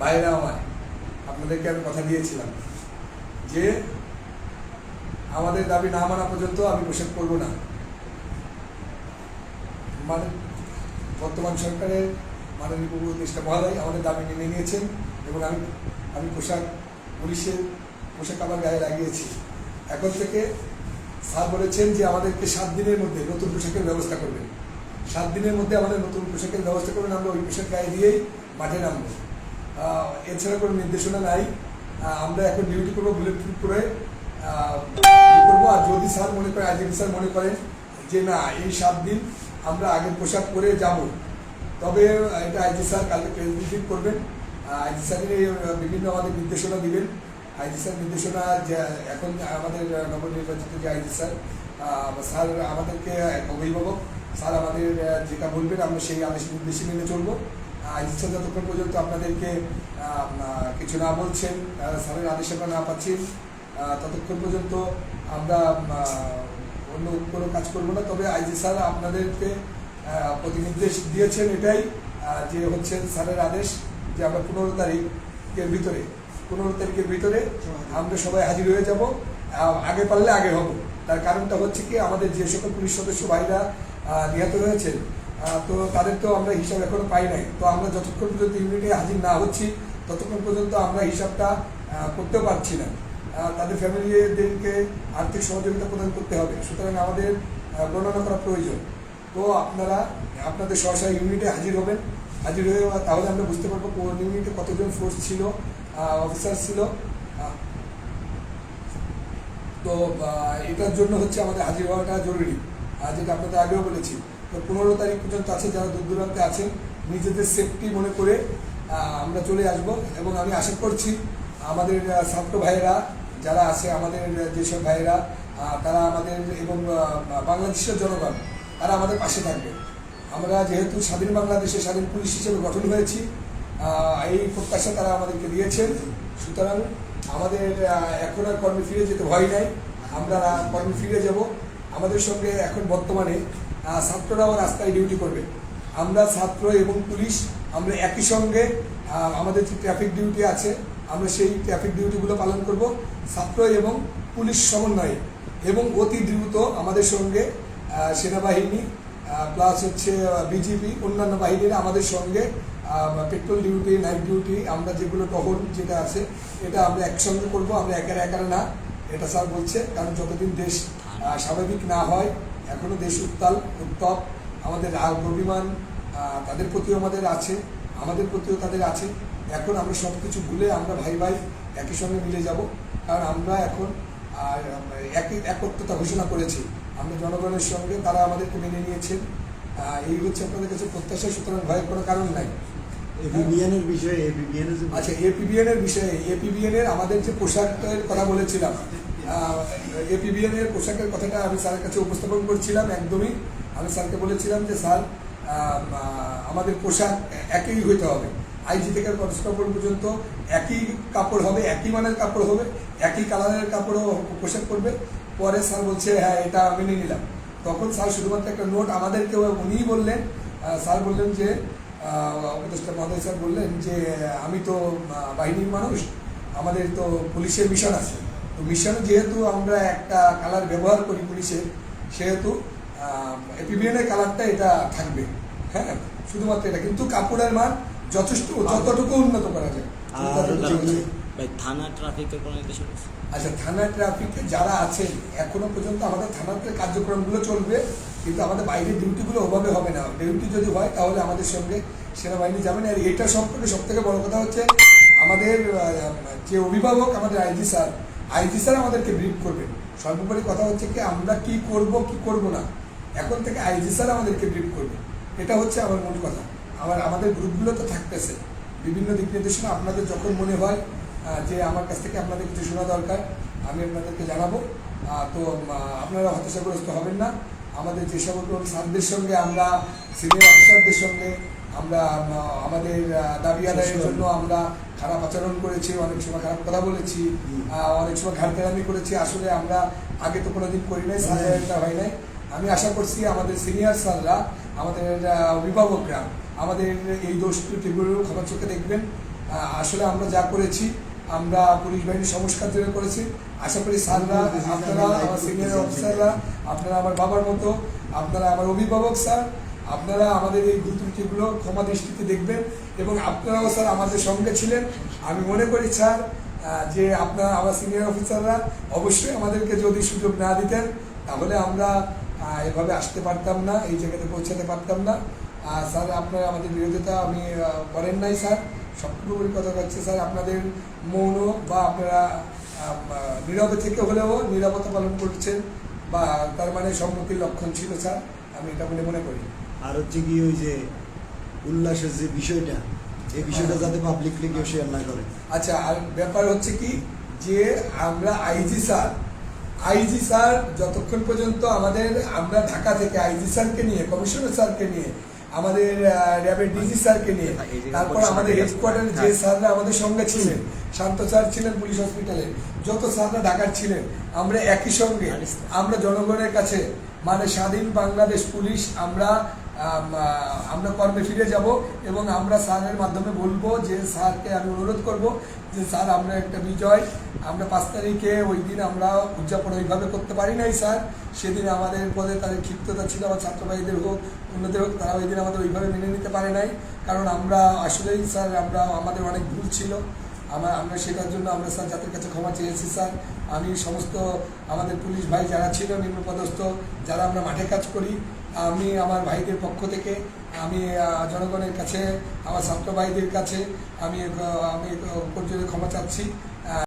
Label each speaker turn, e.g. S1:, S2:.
S1: ভাইরা আমায়, আপনাদেরকে আমি কথা দিয়েছিলাম যে আমাদের দাবি না মানা পর্যন্ত আমি পোশাক করব না। মানে বর্তমান সরকারের মাননীয় প্রভু উপদেষ্টা মহোদয় আমাদের দাবি মেনে নিয়েছেন এবং আমি আমি পোশাক পুলিশের পোশাক আমার গায়ে লাগিয়েছি। এখন থেকে স্যার বলেছেন যে আমাদেরকে সাত দিনের মধ্যে নতুন পোশাকের ব্যবস্থা করবেন। সাত দিনের মধ্যে আমাদের নতুন পোশাকের ব্যবস্থা করবেন আমরা ওই পোশাক গায়ে দিয়েই মাঠে নামবো। এছাড়া কোনো নির্দেশনা নাই। আমরা এখন ডিউটি করব বুলেট প্রুফ করে করব। আর যদি স্যার মনে করে আইজিপি স্যার মনে করেন যে না, এই সাত দিন আমরা আগের পোশাক পরে যাব, তবে এটা আইজি স্যার কালকে প্রেস ব্রিফিং করবেন। আইজি স্যারের বিভিন্ন আমাদের নির্দেশনা দিবেন। আইজি স্যার নির্দেশনা যে এখন আমাদের নবনির্বাচিত যে আইজি স্যার স্যার আমাদেরকে অভিভাবক, স্যার আমাদের যেটা বলবেন, আমরা সেই আদেশ নির্দেশে মেনে চলবো। স্যার যতক্ষণ পর্যন্ত আপনাদেরকে কিছু না বলছেন স্যারের আদেশ আমরা না পাচ্ছি ততক্ষণ পর্যন্ত আমরা অন্য কোনো কাজ করব না। তবে আইজি স্যার আপনাদেরকে প্রতিনির্দেশ দিয়েছেন এটাই যে হচ্ছে স্যারের আদেশ যে আমরা পনেরো তারিখের ভিতরে, পনেরো তারিখের ভিতরে আমরা সবাই হাজির হয়ে যাব। আগে পারলে আগে হব। তার কারণটা হচ্ছে কি, আমাদের যে সকল পুলিশ সদস্য ভাইরা নিহত রয়েছেন তো তাদের তো আমরা হিসাব এখনও পাই নাই। তো আমরা যতক্ষণ পর্যন্ত ইউনিটে হাজির না হচ্ছি ততক্ষণ পর্যন্ত আমরা হিসাবটা আহ, করতেও পারছি না। তাদের ফ্যামিলিদেরকে আর্থিক সহযোগিতা প্রদান করতে হবে। সুতরাং আমাদের গণনা করা প্রয়োজন। তো আপনারা আপনাদের সহসা ইউনিটে হাজির হবেন। হাজির হয়ে তাহলে আমরা বুঝতে পারব কোন ইউনিটে কতজন ফোর্স ছিল অফিসার ছিল। তো এটার জন্য হচ্ছে আমাদের হাজির হওয়াটা জরুরি। যেটা আপনাদের আগেও বলেছি। তো পনেরো তারিখ পর্যন্ত আছে, যারা দূর দূরান্তে আছেন, নিজেদের সেফটি মনে করে আমরা চলে আসব। এবং আমি আশা করছি, আমাদের ছাত্র ভাইয়েরা, যারা আছে আমাদের যেসব ভাইয়েরা তারা আমাদের এবং বাংলাদেশের জনগণ, তারা আমাদের পাশে থাকবে। আমরা যেহেতু স্বাধীন বাংলাদেশে স্বাধীন পুলিশ হিসেবে গঠন হয়েছি এই প্রত্যাশা তারা আমাদেরকে দিয়েছেন। সুতরাং আমাদের এখন আর কর্মে ফিরে যেতে ভয় নাই। আমরা কর্মে ফিরে যাব। আমাদের সঙ্গে এখন বর্তমানে ছাত্ররাও রাস্তায় ডিউটি করবে। আমরা ছাত্র এবং পুলিশ, আমরা একই সঙ্গে আমাদের যে ট্রাফিক ডিউটি আছে, আমরা সেই ট্রাফিক ডিউটিগুলো পালন করব ছাত্র এবং পুলিশ সমন্বয়ে। এবং অতি দ্রুত আমাদের সঙ্গে সেনাবাহিনী প্লাস হচ্ছে বিজিবি অন্যান্য বাহিনীরা আমাদের সঙ্গে পেট্রোল ডিউটি নাইট ডিউটি আমরা যেগুলো টহল যেটা আছে, এটা আমরা একসঙ্গে করব, আমরা একার একার না, এটা স্যার বলছে, কারণ যতদিন দেশ স্বাভাবিক না হয় এখনও দেশ উত্তাল উত্তপ আমাদের রাগ অভিমান তাদের প্রতিও আমাদের আছে আমাদের প্রতিও তাদের আছে। এখন আমরা সব কিছু ভুলে আমরা ভাই ভাই একই সঙ্গে মিলে যাব কারণ আমরা এখন একই একত্রতা ঘোষণা করেছি। আমরা জনগণের সঙ্গে তারা আমাদেরকে মেনে নিয়েছেন। এই হচ্ছে আপনাদের কাছে প্রত্যাশা সুতরাং ভয়ের কোনো কারণ নাই।
S2: এভিবিএনের বিষয়ে এভিবিএনের
S1: আচ্ছা এপিবিএন এর বিষয়ে এপিবিএন এর আমাদের যে পোশাকের কথা বলেছিলাম এপিবিএন এর পোশাকের কথাটা আমি স্যারের কাছে উপস্থাপন করছিলাম একদমই। আমি স্যারকে বলেছিলাম যে, স্যার আমাদের পোশাক একই হইতে হবে। আইজি থেকে কনস্টেবল পর্যন্ত একই কাপড় হবে, একই মানের কাপড় হবে, একই কালারের কাপড়ও পোশাক পরবে। পরে স্যার বলছে হ্যাঁ এটা মেনে নিলাম। তখন স্যার শুধুমাত্র একটা নোট আমাদেরকে উনিই বললেন। স্যার বললেন যে উপদেষ্টা মহোদয় স্যার বললেন যে, আমি তো বাহিনীর মানুষ। আমাদের তো পুলিশের মিশন আছে। তো মিশনে যেহেতু আমরা একটা কালার ব্যবহার করি পুলিশের সেহেতু এপিবিএনের কালারটা এটা থাকবে হ্যাঁ? শুধুমাত্র এটা। কিন্তু কাপড়ের মান যথেষ্ট যতটুকু উন্নত করা যায়।
S3: ভাই থানা ট্রাফিকের কোনো নির্দেশনা
S1: আচ্ছা থানা ট্রাফিকে যারা আছেন এখনও পর্যন্ত আমাদের থানাতে কার্যক্রমগুলো চলবে কিন্তু আমাদের বাইরের ডিউটিগুলো ওভাবে হবে না। ডিউটি যদি হয় তাহলে আমাদের সঙ্গে সেনাবাহিনী যাবেন আর এটা সম্পর্কে সব থেকে বড় কথা হচ্ছে আমাদের যে অভিভাবক আমাদের আইজি স্যার আইজি স্যার আমাদেরকে ব্রিফ করবেন। সর্বোপরি কথা হচ্ছে কি, আমরা কি করব কি করব না, এখন থেকে আইজি স্যার আমাদেরকে ব্রিফ করবে এটা হচ্ছে আমার মূল কথা। আমার, আমাদের গ্রুপগুলো তো থাকতেছে। বিভিন্ন দিক নির্দেশনা আপনাদের যখন মনে হয় যে আমার কাছ থেকে আপনাদের কিছু শোনা দরকার, আমি আপনাদেরকে জানাব। তো আপনারা হতাশাগ্রস্ত হবেন না। আমাদের যে সকল স্যারদের সঙ্গে আমরা সিনিয়র অফিসারদের সঙ্গে আমরা আমাদের দাবি আদায়ের জন্য আমরা খারাপ আচরণ করেছি অনেক সময় খারাপ কথা বলেছি অনেক সময় ঘাটতেরামি করেছি। আসলে আমরা আগে তো কোনোদিন করি নাই স্যারটা হয় নাই। আমি আশা করছি আমাদের সিনিয়র স্যাররা আমাদের অভিভাবকরা আমাদের এই দোষ ত্রুটিগুলো ক্ষমা চোখে দেখবেন। আসলে আমরা যা করেছি আমরা পুলিশ বাহিনীর সংস্কার জন্য করেছি। আশা করি স্যাররা আপনারা আমার সিনিয়র অফিসাররা আপনারা আমার বাবার মতো আপনারা আমার অভিভাবক স্যার আপনারা আমাদের এই ভুল ক্ষমা দৃষ্টিতে দেখবেন এবং আপনারাও স্যার আমাদের সঙ্গে ছিলেন। আমি মনে করি স্যার যে আপনারা আমার সিনিয়র অফিসাররা অবশ্যই আমাদেরকে যদি সুযোগ না দিতেন, তাহলে আমরা এভাবে আসতে পারতাম না, এই জায়গাতে পৌঁছাতে পারতাম না। আর স্যার, আপনারা আমাদের বিরোধিতা আমি করেন নাই স্যার। সবটুকু বড় কথা হচ্ছে স্যার, আপনাদের মৌন বা আপনারা নীরবে থেকে হলেও নিরাপত্তা পালন করছেন বা তার মানে সম্মতির লক্ষণ ছিল স্যার, আমি এটা বলে মনে করি।
S2: আর হচ্ছে কি ওই যে উল্লাসের যে বিষয়টা এই বিষয়টা যাতে পাবলিকলি কেউ শেয়ার না করে।
S1: আচ্ছা আর ব্যাপার হচ্ছে কি যে আমরা আইজি স্যার আইজি স্যার যতক্ষণ পর্যন্ত আমাদের আমরা ঢাকা থেকে আইজি স্যারকে নিয়ে কমিশনার স্যারকে নিয়ে আমাদের র্যাবের ডিজি স্যারকে নিয়ে তারপর আমাদের হেডকোয়ার্টারে যে স্যাররা আমাদের সঙ্গে ছিলেন শান্ত স্যার ছিলেন পুলিশ হসপিটালে যত স্যাররা ঢাকার ছিলেন আমরা একই সঙ্গে আমরা জনগণের কাছে মানে স্বাধীন বাংলাদেশ পুলিশ আমরা আমরা কর্মে ফিরে যাব এবং আমরা স্যারের মাধ্যমে বলব যে স্যারকে আমি অনুরোধ করব যে স্যার, আমরা একটা বিজয়, আমরা পাঁচ তারিখে ওই দিন আমরা উদযাপন ওইভাবে করতে পারি নাই, স্যার। সেদিন আমাদের পদে তাদের ক্ষিপ্ততা ছিল, আমার ছাত্রবাহীদের হোক, অন্যদের হোক তারা ওই দিন আমাদের ওইভাবে মেনে নিতে পারে নাই। কারণ আমরা আসলেই, স্যার, আমরা, আমাদের অনেক ভুল ছিল। আমার আমরা সেটার জন্য আমরা, স্যার যাদের কাছে ক্ষমা চেয়েছি, স্যার। আমি সমস্ত আমাদের পুলিশ ভাই যারা ছিল, নিম্নপদস্থ, যারা আমরা মাঠে কাজ করি, আমি আমার ভাইদের পক্ষ থেকে, আমি জনগণের কাছে, আমার ছাত্র ভাইদের কাছে, আমি আমি পর্যন্ত ক্ষমা চাচ্ছি।